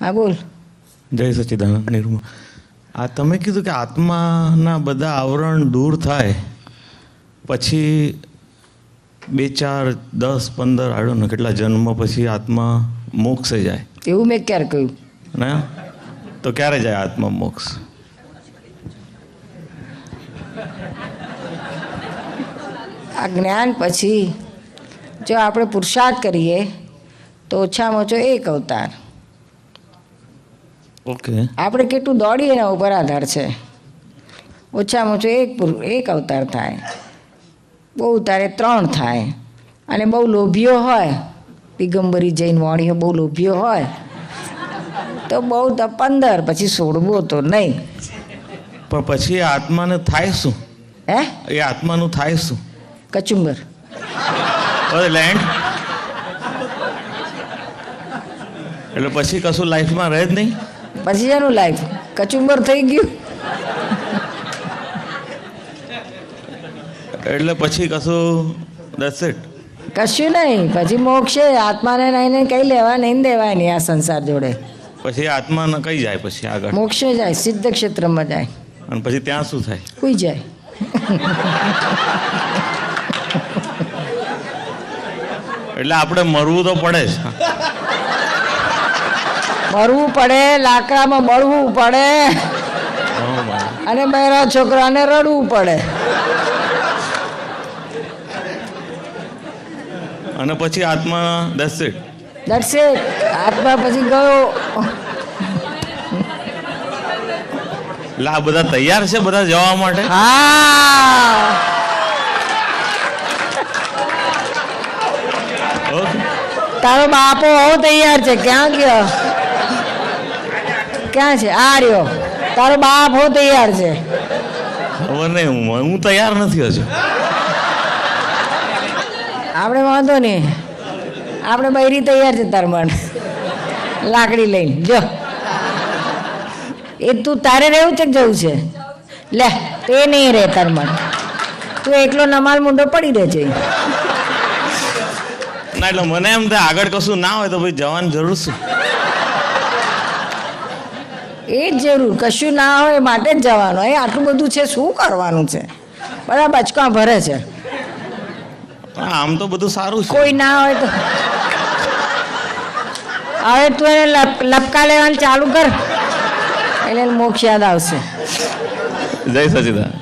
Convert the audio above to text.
હા બોલ. જય સચિદાનંદ નિર્મળ આ તમે કીધું કે આત્માના બધા આવરણ દૂર થાય પછી બે ચાર દસ પંદર આડો ને કેટલા જન્મ પછી આત્મા મોક્ષે જાય. એવું મેં ક્યારે કહ્યું? ના? તો ક્યારે જાય આત્મા મોક્ષ? આ જ્ઞાન પછી જો આપણે પુરુષાર્થ કરીએ તો ઓછામાં ઓછો એક અવતાર. ઓકે. આપણે કેટલું દોડીએ એના ઉપર આધાર છે. ઓછામાં ઓછો એક એક અવતાર થાય. બહુ તારે ત્રણ થાય. અને બહુ લોભીઓ હોય દિગંબરી જૈન વાણીઓ બહુ લોભીઓ હોય તો બહુ તો પંદર પછી સોળવો તો નહીં. પણ પછી આત્માને થાય શું? હે? એ આત્માનું થાય શું? કચુંબર. અરે લેન્ડ એટલે પછી કશું લાઈફમાં રહે જ નહીં? પછી એનું લાઈફ કચુંબર થઈ ગયું. એટલે પછી કશું દસ કશું નહીં પછી મોક્ષે આત્માને નહીં કંઈ લેવા નહીં દેવાય નહીં આ સંસાર જોડે. પછી આત્મા કઈ જાય પછી આગળ? મોક્ષે જાય સિદ્ધ ક્ષેત્રમાં જાય. અને પછી ત્યાં શું થાય? કોઈ જાય. એટલે આપણે મરવું તો પડે જ. મરવું પડે લાકડામાં બળવું પડે. અને બહેરા છોકરાને રડવું પડે. અને પછી આત્મા ઇટ દટ્સ ઇટ આત્મા પછી ગયો. લા બધા તૈયાર છે બધા જવા માટે? હા. તારો બાપો હો તૈયાર છે. ક્યાં ગયો? ક્યાં છે? આ રહ્યો. તારો બાપ હો તૈયાર છે. ખબર નહીં હું તૈયાર નથી હજુ. આપણે વાંધો નહીં. આપણે બૈરી તૈયાર છે તાર મન. લાકડી લઈને. જો. એ તું તારે રહેવું છે જવું છે? લે તે નહીં રહે તાર મન. તું એકલો નમાલ મુંડો પડી દે છે ના એટલે મને એમ થાય આગળ કશું ના હોય તો ભાઈ જવાની જરૂર શું? એ જ જરૂર કશું ના હોય માટે જ જવાનું. એ આટલું બધું છે શું કરવાનું છે? બધા બચકા ભરે છે. આમ તો બધું સારું છે. કોઈ ના હોય તો. હવે તું એને લપ- લપકા લેવાનું ચાલુ કર. એટલે એને મોક્ષ યાદ આવશે. જય સચિદાન.